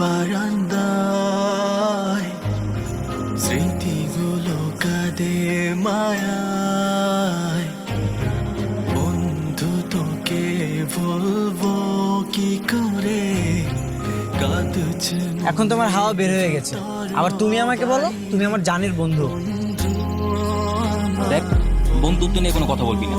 বারান্দায় স্মৃতিগুলো কাঁদে মায়ায়। বন্ধু তোকে বলব কি করে? কাঁদছে এখন তোমার হাওয়া বের হয়ে গেছে। আবার তুমি আমাকে বলো তুমি আমার জানের বন্ধু। দেখ বন্ধুত্ব নিয়ে কোনো কথা বলবি না।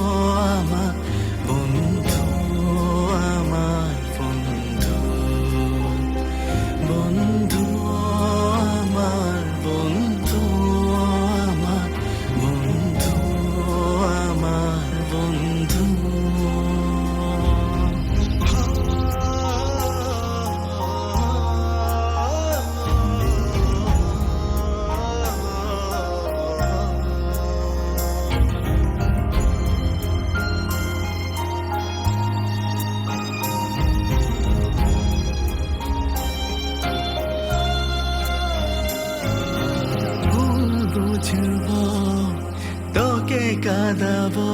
কাঁদাবো,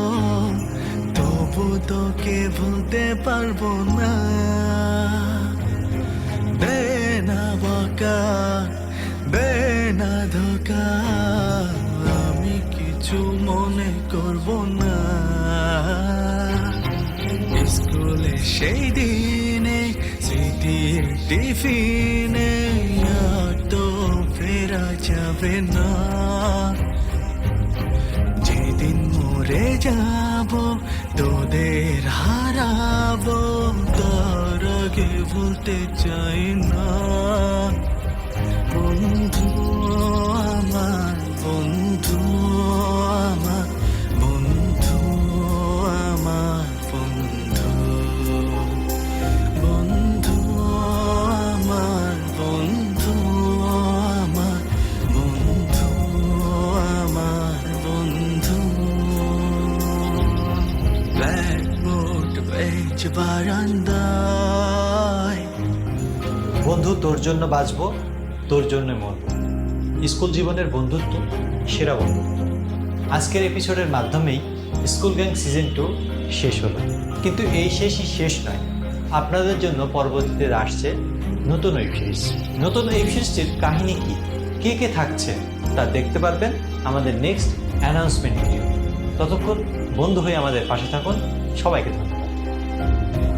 তবু তোকে ভুলতে পারব না। দে না বকা দে ধোকা, আমি কিছু মনে করব না। স্কুলে সেই দিনে, স্মৃতির টিফিনে তো ফেরা যাবে না। যাব তোদের হারাবো তার আগে ভুলতে চাই না। বন্ধু আমার বন্ধু বারান্দায়। বন্ধু, তোর জন্য বাঁচবো, তোর জন্য মরব। স্কুল জীবনের বন্ধুত্ব, সেরা বন্ধুত্ব আজকের এপিসোডের মাধ্যমেই স্কুল গ্যাং সিজন টু শেষ হলো। কিন্তু এই শেষই শেষ নয়। আপনাদের জন্য পরবর্তীতে আসছে নতুন ওয়েব সিরিজ নতুন ওয়েব সিরিজটির কাহিনী কি? কে কে থাকছে? তা দেখতে পারবেন আমাদের নেক্সট অ্যানাউন্সমেন্ট ভিডিও ততক্ষণ বন্ধু হয়ে আমাদের পাশে থাকুন। সবাইকে ধন্যবাদ। Amen.